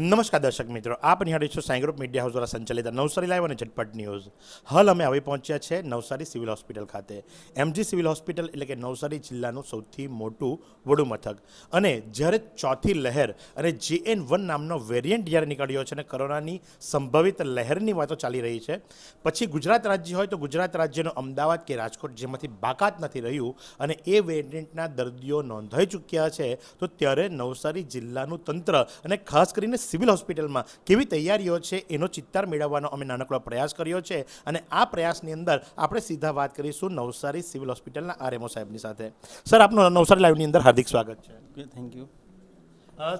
નમસ્કાર દર્શક મિત્રો, આપ નિહાળી છો સાંઈ ગ્રુપ મીડિયા હાઉસ દ્વારા સંચાલિત નવસારી લાઈવ અને ઝટપટ ન્યૂઝ. હાલ અમે આવી પહોંચ્યા છે નવસારી સિવિલ હોસ્પિટલ ખાતે. એમજી સિવિલ હોસ્પિટલ એટલે કે નવસારી જિલ્લાનું સૌથી મોટું વડું મથક અને જ્યારે ચોથી લહેર અને જીએન વન નામનો વેરિયન્ટ જ્યારે નીકળ્યો છે અને કોરોનાની સંભવિત લહેરની વાતો ચાલી રહી છે, પછી ગુજરાત રાજ્ય હોય તો ગુજરાત રાજ્યનો અમદાવાદ કે રાજકોટ જેમાંથી બાકાત નથી રહ્યું અને એ વેરિયન્ટના દર્દીઓ નોંધાઈ ચૂક્યા છે, તો ત્યારે નવસારી જિલ્લાનું તંત્ર અને ખાસ કરીને સિવિલ હોસ્પિટલમાં કેવી તૈયારીઓ છે એનો ચિત્તાર મેળવવાનો અમે નાનકડો પ્રયાસ કર્યો છે અને આ પ્રયાસની અંદર આપણે સીધા વાત કરીશું નવસારી સિવિલ હોસ્પિટલના આરએમઓ સાહેબની સાથે. સર આપનું નવસારી લાઈવની અંદર હાર્દિક સ્વાગત છે. થેન્ક યુ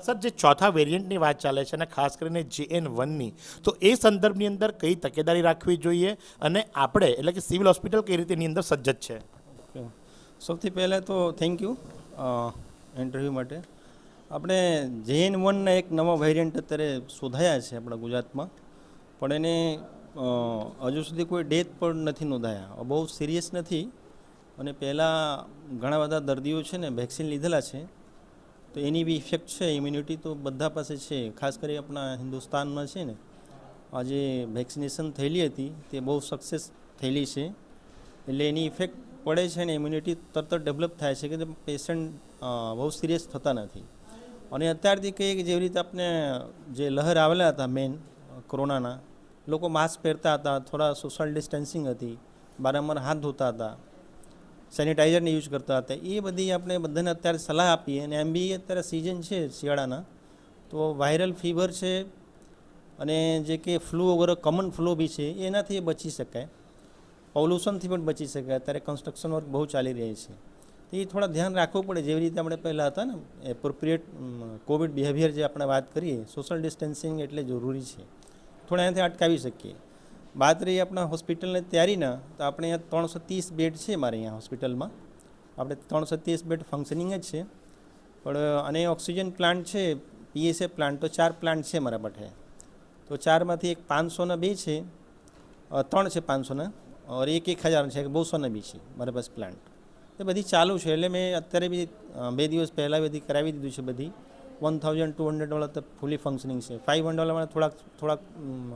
સર જે ચોથા વેરિયન્ટની વાત ચાલે છે અને ખાસ કરીને જીએન વનની તો એ સંદર્ભની અંદર કઈ તકેદારી રાખવી જોઈએ અને આપણે એટલે કે સિવિલ હોસ્પિટલ કઈ રીતે એની અંદર સજ્જ છે? સૌથી પહેલાં તો થેન્ક યુ ઇન્ટરવ્યૂ માટે. આપણે જેએન વનના એક નવા વેરિયન્ટ અત્યારે શોધાયા છે આપણા ગુજરાતમાં. પણ એને હજુ સુધી કોઈ ડેથ પણ નથી નોંધાયા. બહુ સિરિયસ નથી. અને પહેલાં ઘણા બધા દર્દીઓ છે ને વેક્સિન લીધેલા છે. તો એની બી ઇફેક્ટ છે ઇમ્યુનિટી તો બધા પાસે છે. ખાસ કરી આપણા હિન્દુસ્તાનમાં છે ને. આ જે વેક્સિનેશન થયેલી હતી, તે બહુ સક્સેસ થયેલી છે. એટલે એની ઇફેક્ટ પડે છે ને ઇમ્યુનિટી તરત ડેવલપ થાય છે કે પેશન્ટ બહુ સિરિયસ થતા નથી. અને અત્યારથી કહીએ કે જેવી રીતે આપણે જે લહેર આવેલા હતા મેન કોરોનાના, લોકો માસ્ક પહેરતા હતા, થોડા સોશિયલ ડિસ્ટન્સિંગ હતી, બારંબાર હાથ ધોતા હતા સેનિટાઈઝરને યુઝ કરતા હતા, એ બધી આપણે બધાને અત્યારે સલાહ આપીએ અને એમ બી અત્યારે સિઝન છે શિયાળાના, તો વાયરલ ફીવર છે અને જે કે ફ્લૂ વગેરે કોમન ફ્લૂ બી છે, એનાથી બચી શકાય. પોલ્યુશનથી પણ બચી શકાય. અત્યારે કન્સ્ટ્રક્શન વર્ક બહુ ચાલી રહી છે. તો એ થોડા ધ્યાન રાખવું પડે જેવી રીતે આપણે પહેલાં હતા ને એપ્રોપ્રિએટ કોવિડ બિહેવિયર જે આપણે વાત કરીએ સોશિયલ ડિસ્ટન્સિંગ એટલે જરૂરી છે. થોડા એનાથી અટકાવી શકીએ. વાત રહી આપણા હોસ્પિટલની તૈયારીના, તો આપણે અહીંયા ત્રણસો ત્રીસ બેડ છે મારે અહીંયા હોસ્પિટલમાં. આપણે ત્રણસો ત્રીસ બેડ ફંક્શનિંગ જ છે. પણ, અને ઓક્સિજન પ્લાન્ટ છે, પીએસએ પ્લાન્ટ, તો ચાર પ્લાન્ટ છે મારા માટે તો ચારમાંથી એક પાંચસોના બે છે ત્રણ છે પાંચસોના, ઓર એક એક હજારના છે એક બહુસોના બી છે મારા પાસે પ્લાન્ટ. એ બધી ચાલુ છે. એટલે મેં અત્યારે બી બે દિવસ પહેલાં બધી કરાવી દીધું છે બધી. વન થાઉઝન્ડ ટુ હંડ્રેડ તો ફૂલી ફંક્શનિંગ છે. ફાઇવ હંડ્રેડ થોડાક થોડાક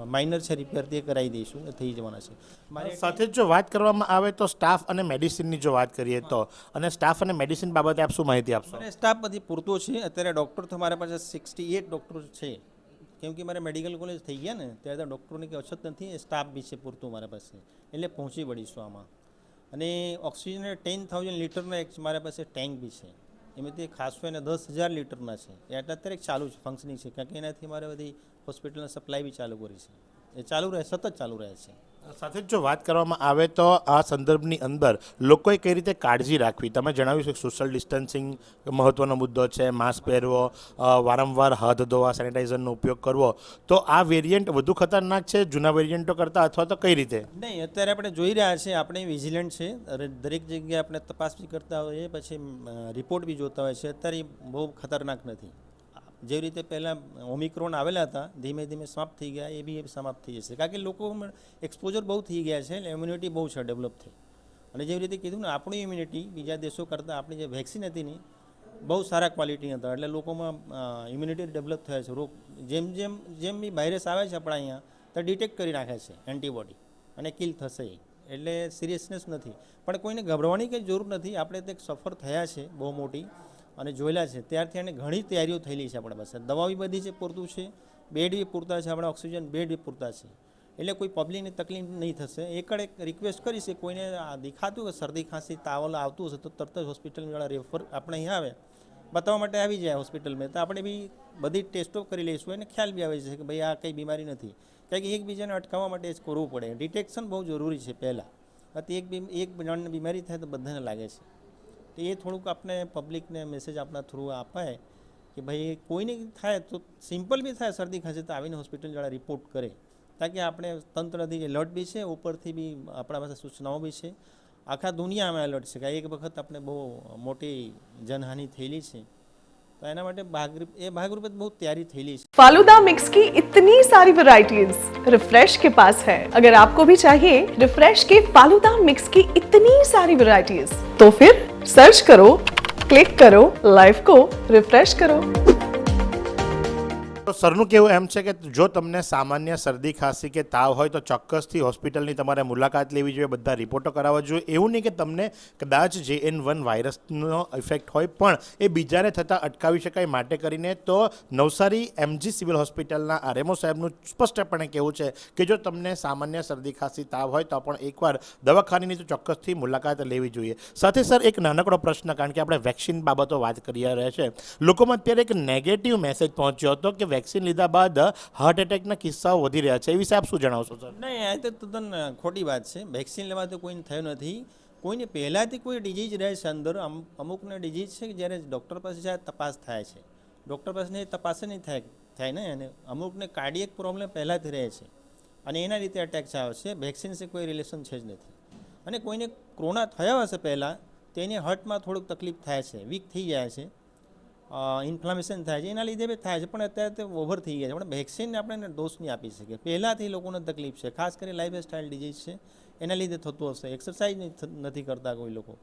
માઇનર છે. રિપેર તે કરાવી દઈશું. એ થઈ જવાના છે. મારી સાથે જ જો વાત કરવામાં આવે તો સ્ટાફ અને મેડિસિનની જો વાત કરીએ તો. અને સ્ટાફ અને મેડિસિન બાબતે આપ શું માહિતી આપશો? અને સ્ટાફ બધી પૂરતો છે. અત્યારે ડૉક્ટર તો મારા પાસે સિક્સટી એટ ડૉક્ટર છે. કેમ કે મારે મેડિકલ કોલેજ થઈ ગયા ને ત્યારે ડૉક્ટરની કંઈ અછત નથી. સ્ટાફ બી છે પૂરતું મારા પાસે. એટલે પહોંચી વળીશું આમાં. અને ઓક્સિજન ટેન થાઉઝન્ડ લીટરનો એક મારા પાસે ટેન્ક બી છે. એમાંથી ખાસ એને દસ હજાર લીટરના છે. એ આટલા અત્યારે ચાલુ છે ફંક્શનિંગ છે. કારણ કે એનાથી મારે બધી હોસ્પિટલના સપ્લાય બી ચાલુ કરી છે. એ ચાલુ રહે સતત ચાલુ રહે છે. સાથે જ જો વાત કરવામાં આવે તો આ સંદર્ભની અંદર લોકોએ કઈ રીતે કાળજી રાખવી? તમે જણાવ્યું છે કે સોશિયલ ડિસ્ટન્સિંગ મહત્વનો મુદ્દો છે માસ્ક પહેરવો વારંવાર હાથ ધોવા સેનિટાઈઝરનો ઉપયોગ કરવો. તો આ વેરિયન્ટ વધુ ખતરનાક છે જૂના વેરિયન્ટો કરતાં અથવા તો કઈ રીતે? નહીં અત્યારે આપણે જોઈ રહ્યા છીએ આપણે વિજિલન્ટ છે દરેક જગ્યાએ આપણે તપાસ બી કરતા હોઈએ પછી રિપોર્ટ બી જોતા હોય છે અત્યારે બહુ ખતરનાક નથી. જેવી રીતે પહેલાં ઓમિક્રોન આવેલા હતા, ધીમે ધીમે સમાપ્ત થઈ ગયા, એ બી સમાપ્ત થઈ જશે. કારણ કે લોકો એક્સપોઝર બહુ થઈ ગયા છે, એટલે ઇમ્યુનિટી બહુ છે ડેવલપ થઈ. અને જેવી રીતે કીધું ને, આપણી ઇમ્યુનિટી બીજા દેશો કરતાં, આપણી જે વેક્સિન હતી ને, બહુ સારા ક્વોલિટી હતા. એટલે લોકોમાં ઇમ્યુનિટી ડેવલપ થયા છે. રોગ, જેમ જેમ જેમ બી વાયરસ આવે છે આપણા અહીંયા, તો ડિટેક્ટ કરી નાખે છે એન્ટીબોડી અને કિલ થશે. એટલે સિરિયસનેસ નથી. પણ કોઈને ગભરાવાની કંઈ જરૂર નથી. આપણે તે સફર થયા છે બહુ મોટી. અને જોયેલા છે. ત્યારથી એને ઘણી તૈયારીઓ થયેલી છે આપણા પાસે. દવા બી બધી છે પૂરતું છે, બેડ બી પૂરતા છે, આપણા ઓક્સિજન બેડ બી પૂરતા છે. એટલે કોઈ પબ્લિકને તકલીફ નહીં થશે. એકડ એક રિક્વેસ્ટ કરીશ કે કોઈને દેખાતું કે શરદી ખાંસી, તાવલ આવતું હશે તો તરત જ હોસ્પિટલવાળા રેફર આપણે અહીંયા આવે. બતાવવા માટે આવી જાય હોસ્પિટલમાં તો આપણે બી બધી ટેસ્ટો કરી લઈશું. એને ખ્યાલ બી આવે છે કે ભાઈ આ કંઈ બીમારી નથી. કારણ કે એકબીજાને અટકાવવા માટે જ કરવું પડે. ડિટેક્શન બહુ જરૂરી છે પહેલાં. અત્યારે એક એક જણને બીમારી થાય તો બધાને લાગે છે. તો એ થોડુંક આપણે પબ્લિકને મેસેજ આપણા થ્રુ અપાય કે ભાઈ કોઈને થાય તો સિમ્પલ બી થાય શરદી ખાંસી તો આવીને હોસ્પિટલવાળા રિપોર્ટ કરે તાકી આપણે તંત્રથી જે એલર્ટ બી છે ઉપરથી બી આપણા પાસે સૂચનાઓ બી છે આખા દુનિયામાં એલર્ટ છે કે એક વખત આપણે બહુ મોટી જનહાનિ થયેલી છે તો એના માટે ભાગરૂપ એ ભાગરૂપે બહુ તૈયારી થયેલી છે फालूदा मिक्स की इतनी सारी वैरायटीज रिफ्रेश के पास है अगर आपको भी चाहिए रिफ्रेश के फालूदा मिक्स की इतनी सारी वैरायटीज तो फिर સર્ચ કરો ક્લિક કરો લાઈવ કો રિફ્રેશ કરો. સરનું કેવું એમ છે કે જો તમને સામાન્ય શરદી, ખાંસી કે તાવ હોય તો ચોક્કસથી હોસ્પિટલની તમારે મુલાકાત લેવી જોઈએ, બધા રિપોર્ટો કરાવવા જોઈએ. એવું નહીં કે તમને કદાચ જે એન વન વાયરસનો ઇફેક્ટ હોય, પણ એ બીજાને થતાં અટકાવી શકાય. માટે કરીને તો નવસારી એમજી સિવિલ હોસ્પિટલના આરએમઓ સાહેબનું સ્પષ્ટપણે કહેવું છે કે જો તમને સામાન્ય શરદી, ખાંસી, તાવ હોય તો પણ એકવાર દવાખાનાની તો ચોક્કસથી મુલાકાત લેવી જોઈએ. સાથે સર, એક નાનકડો પ્રશ્ન, કારણ કે આપણે વેક્સિન બાબતો વાત કરી રહ્યા છે. લોકોમાં અત્યારે એક નેગેટિવ મેસેજ પહોંચ્યો હતો કે વેક્સિન લીધા બાદ હાર્ટ એટેકના કિસ્સાઓ વધી રહ્યા છે. એ વિશે આપ શું જણાવશો, સર? નહીં, આ તો તદ્દન ખોટી વાત છે. વેક્સિન લેવાથી કોઈને થયું નથી. કોઈને પહેલાંથી કોઈ ડિઝીઝ રહે છે અંદર અમુકને ડિઝીઝ છે કે જ્યારે ડૉક્ટર પાસે જ્યારે તપાસ થાય છે. ડૉક્ટર પાસે તપાસ નહીં થાય થાય ને? અને અમુકને કાર્ડિયક પ્રોબ્લેમ પહેલાંથી રહે છે. અને એના રીતે અટેક આવે છે. વેક્સિનથી કોઈ રિલેશન છે જ નથી. અને કોઈને કોરોના થયા હશે પહેલાં તેને હર્ટમાં થોડુંક તકલીફ થાય છે વીક થઈ જાય છે. ઇન્ફ્લામેશન થાય છે. એના લીધે બી થાય છે, પણ અત્યારે તે ઓવર થઈ ગયા છે. પણ વેક્સિન આપણે ડોઝ નહીં આપી શકીએ. પહેલાંથી લોકોને તકલીફ છે. ખાસ કરી લાઈફ સ્ટાઇલ ડિઝીઝ છે. એના લીધે થતું હશે. એક્સરસાઇઝ નથી કરતા કોઈ લોકો.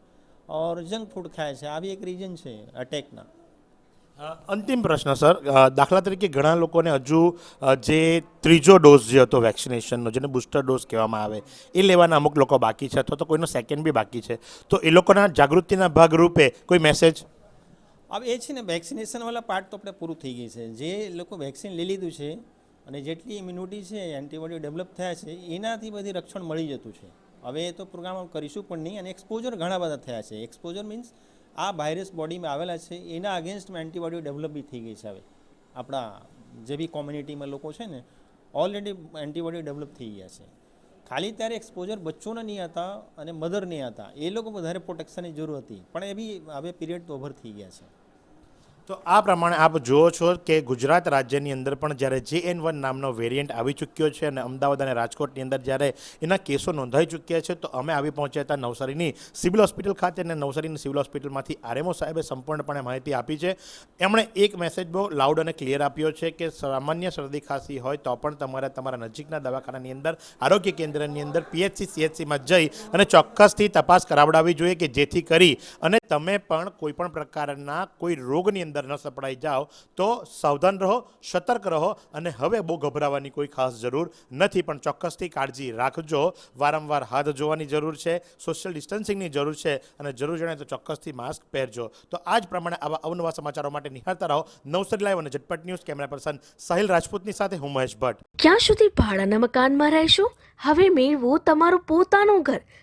ઓર જંક ફૂડ ખાય છે. આવી એક રીઝન છે અટેકના અંતિમ પ્રશ્ન, સર. દાખલા તરીકે ઘણા લોકોને હજુ જે ત્રીજો ડોઝ જે હતો વેક્સિનેશનનો જેને બુસ્ટર ડોઝ કહેવામાં આવે, એ લેવાના અમુક લોકો બાકી છે અથવા તો કોઈનો સેકન્ડ બી બાકી છે. તો એ લોકોના જાગૃતિના ભાગરૂપે કોઈ મેસેજ હવે એ છે ને વેક્સિનેશનવાળા પાર્ટ તો આપણે પૂરું થઈ ગઈ છે. જે લોકો વેક્સિન લઈ લીધું છે અને જેટલી ઇમ્યુનિટી છે એન્ટીબોડી ડેવલપ થયા છે, એનાથી બધી રક્ષણ મળી જતું છે. હવે એ તો પ્રોગ્રામ કરીશું પણ નહીં અને એક્સપોઝર ઘણા બધા થયા છે. એક્સપોઝર મીન્સ આ વાયરસ બોડીમાં આવેલા છે, એના અગેન્સ્ટમાં એન્ટીબોડી ડેવલપ બી થઈ ગઈ છે હવે. આપણા જે બી કોમ્યુનિટીમાં લોકો છે ને ઓલરેડી એન્ટીબોડી ડેવલપ થઈ ગયા છે. ખાલી ત્યારે એક્સપોઝર બચ્ચોને નહીં હતા અને મધર નહીં હતા. એ લોકો વધારે પ્રોટેક્શનની જરૂર હતી. પણ એ બી હવે પીરિયડ તો ઓવર થઈ ગયા છે. તો આ પ્રમાણે આપ જુઓ છો કે ગુજરાત રાજ્યની અંદર પણ જ્યારે જે એન વન નામનો વેરિયન્ટ આવી ચૂક્યો છે અને અમદાવાદ અને રાજકોટની અંદર જ્યારે એના કેસો નોંધાઈ ચૂક્યા છે, તો અમે આવી પહોંચ્યા હતા નવસારીની સિવિલ હોસ્પિટલ ખાતે અને નવસારીની સિવિલ હોસ્પિટલમાંથી આરએમઓ સાહેબે સંપૂર્ણપણે માહિતી આપી છે. એમણે એક મેસેજ બહુ લાઉડ અને ક્લિયર આપ્યો છે કે સામાન્ય શરદી ખાંસી હોય તો પણ તમારે તમારા નજીકના દવાખાનાની અંદર, આરોગ્ય કેન્દ્રની અંદર પીએચસી સીએચસીમાં જઈ અને ચોક્કસથી તપાસ કરાવડાવવી જોઈએ કે જેથી કરી અને તમે પણ કોઈ પણ પ્રકારના કોઈ રોગની અંદર ન સપડાઈ જાઓ, તો સાવધાન રહો, સતર્ક રહો અને હવે બહુ ગભરાવાની કોઈ ખાસ જરૂર નથી. પણ ચોક્કસથી કાળજી રાખજો. વારંવાર હાથ ધોવાની જરૂર છે સોશિયલ ડિસ્ટન્સિંગની જરૂર છે અને જરૂર જણાય તો ચોક્કસથી માસ્ક પહેરજો. તો આ જ પ્રમાણે આવા અવનવા સમાચારો માટે નિહાળતા રહો. નવસરી લાઈવ અને Jhatpat news camera person Sahil રાજપૂતની સાથે હું મહેશ ભટ્ટ. ક્યાં સુધી ભાડાના મકાનમાં રહેશો? હવે મેળવો તમારું પોતાનું ઘર.